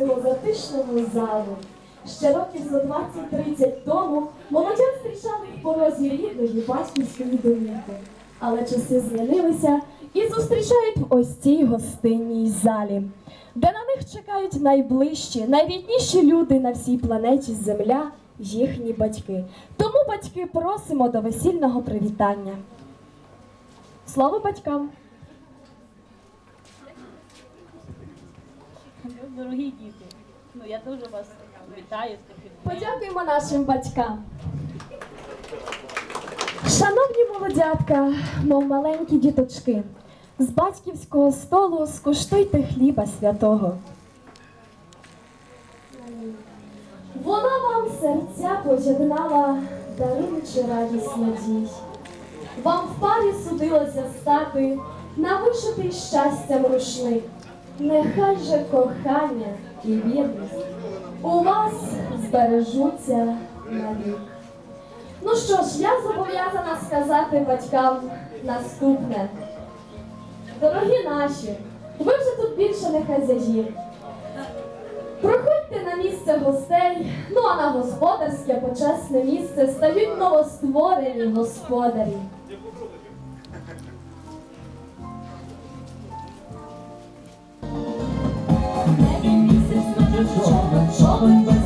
цього затишного залу. Ще років за 20-30 тому молодят зустрічали в порозі рідної батьківської домівки. Але часи змінилися і зустрічають в ось цій гостинній залі, де на них чекають найближчі, найрідніші люди на всій планеті Земля, їхні батьки. Тому батьки просимо до весільного привітання. Слово батькам! Дорогі діти, ну я дуже вас вітаю з таким. Подякуємо нашим батькам. Шановні молодятка, мов маленькі діточки, з батьківського столу скуштуйте хліба святого. Вона вам серця позігнала, даруючи радість надій. Вам в парі судилося стати на вишитий щастям рушник. Нехай же кохання і вірність у вас збережуться навік. Ну що ж, я зобов'язана сказати батькам наступне. Дорогі наші, ви вже тут більше не хазяї. Проходьте на місце гостей, ну а на господарське почесне місце стають новостворені господарі. 是我们，说。